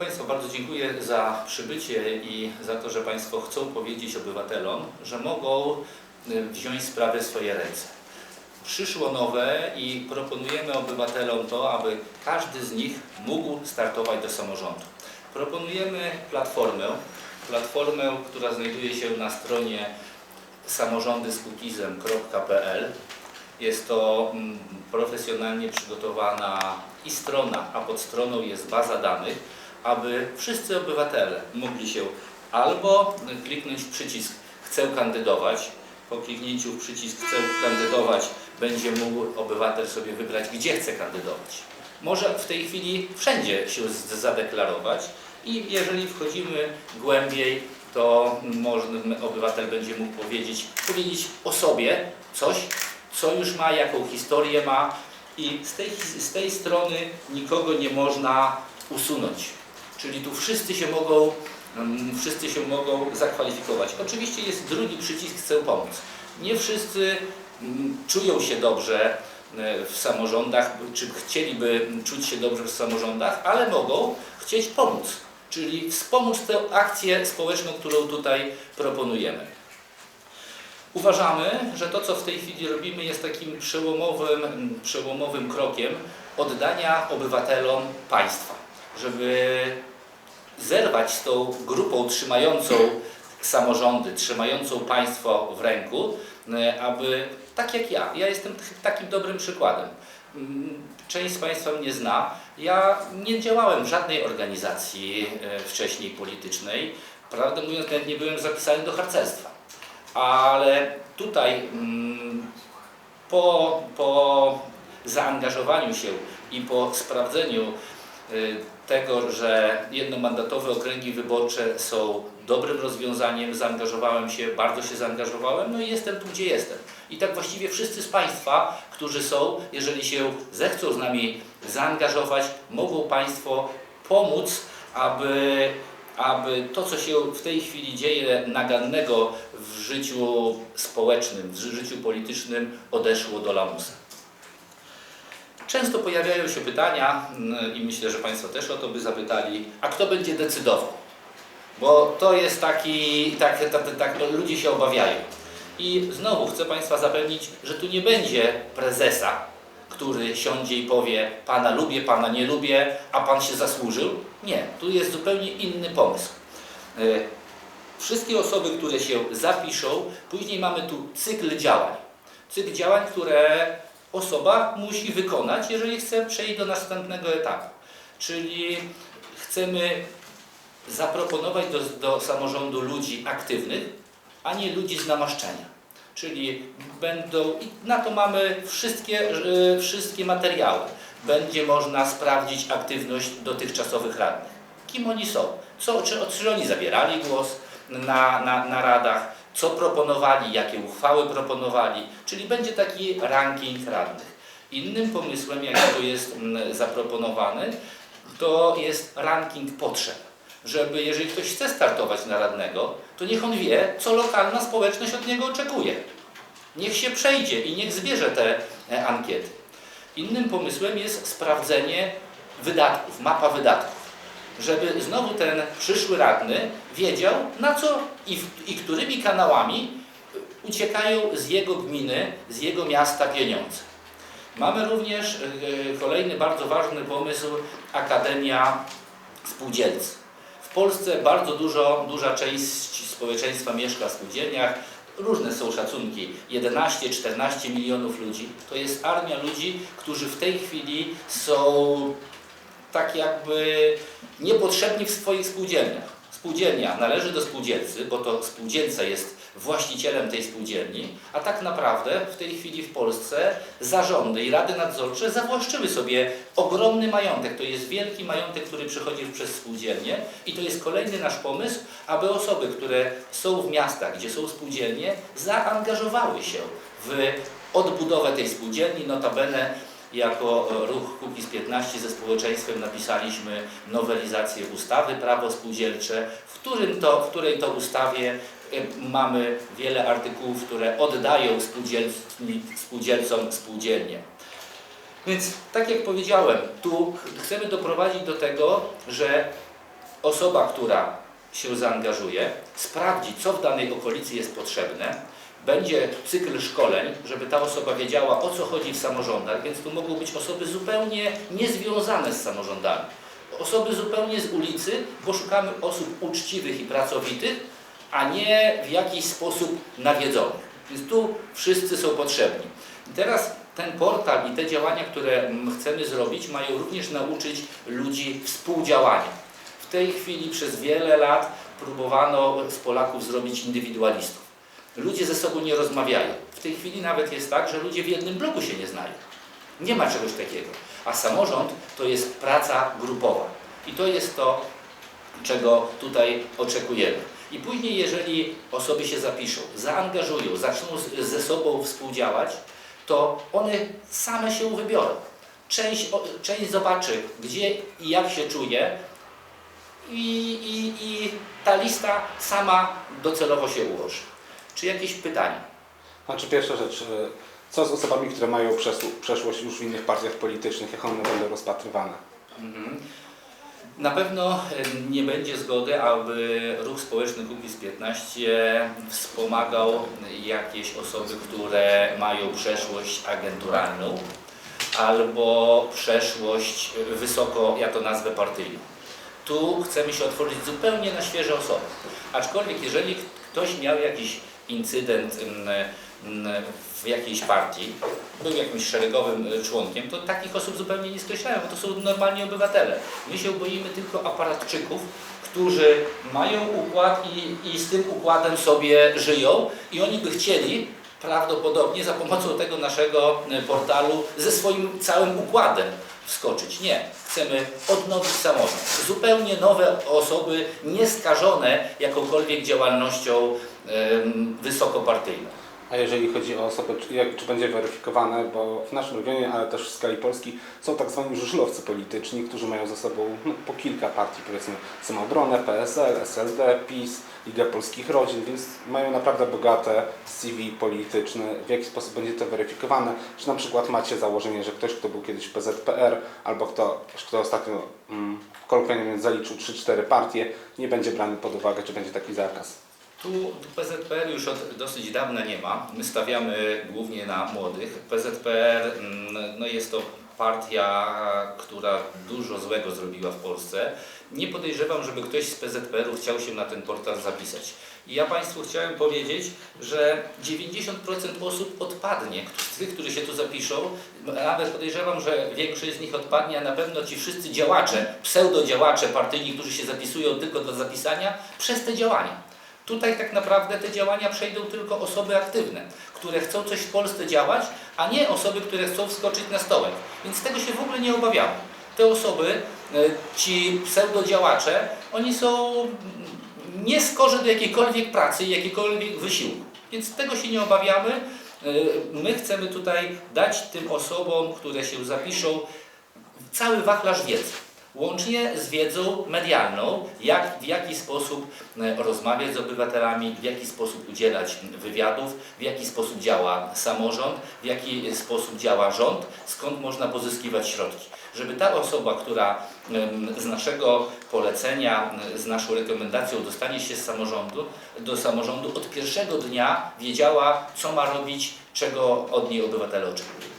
Państwu bardzo dziękuję za przybycie i za to, że Państwo chcą powiedzieć obywatelom, że mogą y, wziąć sprawę w swoje ręce. Przyszło nowe i proponujemy obywatelom to, aby każdy z nich mógł startować do samorządu. Proponujemy platformę, platformę, która znajduje się na stronie samorządyskukizem.pl. Jest to mm, profesjonalnie przygotowana i strona, a pod stroną jest baza danych, aby wszyscy obywatele mogli się albo kliknąć w przycisk Chcę kandydować. Po kliknięciu w przycisk Chcę kandydować będzie mógł obywatel sobie wybrać, gdzie chce kandydować. Może w tej chwili wszędzie się zadeklarować i jeżeli wchodzimy głębiej, to można, obywatel będzie mógł powiedzieć, powiedzieć o sobie coś, co już ma, jaką historię ma i z tej, z tej strony nikogo nie można usunąć. Czyli tu wszyscy się mogą, mm, wszyscy się mogą zakwalifikować. Oczywiście jest drugi przycisk Chcę pomóc. Nie wszyscy mm, czują się dobrze e, w samorządach, czy chcieliby czuć się dobrze w samorządach, ale mogą chcieć pomóc. Czyli wspomóc tę akcję społeczną, którą tutaj proponujemy. Uważamy, że to, co w tej chwili robimy, jest takim przełomowym, mm, przełomowym krokiem oddania obywatelom państwa, żeby zerwać z tą grupą trzymającą samorządy, trzymającą państwo w ręku, e, aby tak jak ja, ja jestem takim dobrym przykładem. Mm, Część z Państwa mnie zna. Ja nie działałem w żadnej organizacji e, wcześniej politycznej. Prawdę mówiąc, nawet nie byłem zapisany do harcerstwa. Ale tutaj mm, po, po zaangażowaniu się i po sprawdzeniu tego, że jednomandatowe okręgi wyborcze są dobrym rozwiązaniem, zaangażowałem się, bardzo się zaangażowałem, no i jestem tu, gdzie jestem. I tak właściwie wszyscy z Państwa, którzy są, jeżeli się zechcą z nami zaangażować, mogą Państwo pomóc, aby, aby to, co się w tej chwili dzieje nagannego w życiu społecznym, w życiu politycznym, odeszło do lamusa. Często pojawiają się pytania mm, i myślę, że Państwo też o to by zapytali, a kto będzie decydował? Bo to jest taki, tak, tak, tak ludzie się obawiają. I znowu chcę Państwa zapewnić, że tu nie będzie prezesa, który siądzie i powie, Pana lubię, Pana nie lubię, a Pan się zasłużył. Nie, tu jest zupełnie inny pomysł. Y, Wszystkie osoby, które się zapiszą, później mamy tu cykl działań. Cykl działań, które osoba musi wykonać, jeżeli chce przejść do następnego etapu. Czyli chcemy zaproponować do, do samorządu ludzi aktywnych, a nie ludzi z namaszczenia. Czyli będą, i na to mamy wszystkie, y, wszystkie materiały. Będzie można sprawdzić aktywność dotychczasowych radnych. Kim oni są? Co, czy, czy oni zabierali głos na, na, na radach? Co proponowali? Jakie uchwały proponowali? Czyli będzie taki ranking radnych. Innym pomysłem, jaki tu jest mm, zaproponowany, to jest ranking potrzeb. Żeby jeżeli ktoś chce startować na radnego, to niech on wie, co lokalna społeczność od niego oczekuje. Niech się przejdzie i niech zbierze te e, ankiety. Innym pomysłem jest sprawdzenie wydatków, mapa wydatków. Żeby znowu ten przyszły radny wiedział, na co i, w, i którymi kanałami uciekają z jego gminy, z jego miasta pieniądze. Mamy również e, kolejny bardzo ważny pomysł Akademia Spółdzielcy. W Polsce bardzo dużo, duża część społeczeństwa mieszka w spółdzielniach. Różne są szacunki. 11-14 milionów ludzi. To jest armia ludzi, którzy w tej chwili są tak jakby niepotrzebni w swoich spółdzielniach. Spółdzielnia należy do spółdzielcy, bo to spółdzielca jest właścicielem tej spółdzielni, a tak naprawdę w tej chwili w Polsce zarządy i rady nadzorcze zawłaszczyły sobie ogromny majątek. To jest wielki majątek, który przychodzi przez spółdzielnie i to jest kolejny nasz pomysł, aby osoby, które są w miastach, gdzie są spółdzielnie, zaangażowały się w odbudowę tej spółdzielni. Notabene jako ruch Kukiz 15 ze społeczeństwem napisaliśmy nowelizację ustawy Prawo Spółdzielcze, w, którym to, w której to ustawie y, mamy wiele artykułów, które oddają spółdzielni- spółdzielcom spółdzielnie. Więc tak jak powiedziałem, tu ch- chcemy doprowadzić do tego, że osoba, która się zaangażuje, sprawdzi, co w danej okolicy jest potrzebne, będzie cykl szkoleń, żeby ta osoba wiedziała, o co chodzi w samorządach, więc tu mogą być osoby zupełnie niezwiązane z samorządami. Osoby zupełnie z ulicy, bo szukamy osób uczciwych i pracowitych, a nie w jakiś sposób nawiedzonych. Więc tu wszyscy są potrzebni. I teraz ten portal i te działania, które chcemy zrobić, mają również nauczyć ludzi współdziałania. W tej chwili przez wiele lat próbowano z Polaków zrobić indywidualistów. Ludzie ze sobą nie rozmawiają. W tej chwili nawet jest tak, że ludzie w jednym bloku się nie znają. Nie ma czegoś takiego. A samorząd to jest praca grupowa. I to jest to, czego tutaj oczekujemy. I później, jeżeli osoby się zapiszą, zaangażują, zaczną ze sobą współdziałać, to one same się wybiorą. Część, część zobaczy, gdzie i jak się czuje, i, i, i ta lista sama docelowo się ułoży. Czy jakieś pytania? Znaczy pierwsza rzecz, e, co z osobami, które mają przeszłość już w innych partiach politycznych, jak one będą rozpatrywane? Mhm. Na pewno nie będzie zgody, aby ruch społeczny Kukiz 15 wspomagał jakieś osoby, które mają przeszłość agenturalną albo przeszłość wysoko, ja to nazwę partyjną. Tu chcemy się otworzyć zupełnie na świeże osoby. Aczkolwiek jeżeli ktoś miał jakiś incydent w jakiejś partii, był jakimś szeregowym e, członkiem, to takich osób zupełnie nie skreślają, bo to są normalni obywatele. My się boimy tylko aparatczyków, którzy mają układ i, i z tym układem sobie żyją i oni by chcieli prawdopodobnie za pomocą tego naszego e, portalu ze swoim całym układem wskoczyć. Nie. Chcemy odnowić samorząd. Zupełnie nowe osoby, nieskażone jakąkolwiek działalnością wysokopartyjną. A jeżeli chodzi o osoby, czy, jak, czy będzie weryfikowane, bo w naszym regionie, ale też w skali Polski są tak zwani żużlowcy polityczni, którzy mają ze sobą no, po kilka partii, powiedzmy Samoobronę, PSL, SLD, PiS, Liga Polskich Rodzin, więc mają naprawdę bogate CV polityczne. W jaki sposób będzie to weryfikowane? Czy na przykład macie założenie, że ktoś, kto był kiedyś w PZPR, albo kto, kto ostatnio mm, kolokwialnie zaliczył 3-4 partie, nie będzie brany pod uwagę, czy będzie taki zakaz? Tu PZPR już od dosyć dawna nie ma. My stawiamy głównie na młodych. PZPR mm, no jest to partia, która dużo złego zrobiła w Polsce. Nie podejrzewam, żeby ktoś z PZPR-u chciał się na ten portal zapisać. I ja Państwu chciałem powiedzieć, że 90% osób odpadnie, z tych, którzy się tu zapiszą. Nawet podejrzewam, że większość z nich odpadnie, a na pewno ci wszyscy działacze, pseudodziałacze partyjni, którzy się zapisują tylko do zapisania, przez te działania. Tutaj tak naprawdę te działania przejdą tylko osoby aktywne, które chcą coś w Polsce działać, a nie osoby, które chcą wskoczyć na stołek. Więc tego się w ogóle nie obawiamy. Te osoby, e, ci pseudodziałacze, oni są nieskorzy do jakiejkolwiek pracy i jakiegokolwiek wysiłku. Więc tego się nie obawiamy. E, My chcemy tutaj dać tym osobom, które się zapiszą, cały wachlarz wiedzy. Łącznie z wiedzą medialną, jak, w jaki sposób e, rozmawiać z obywatelami, w jaki sposób udzielać wywiadów, w jaki sposób działa samorząd, w jaki sposób działa rząd, skąd można pozyskiwać środki. Żeby ta osoba, która z naszego polecenia, z naszą rekomendacją dostanie się z samorządu, do samorządu od pierwszego dnia wiedziała, co ma robić, czego od niej obywatele oczekują.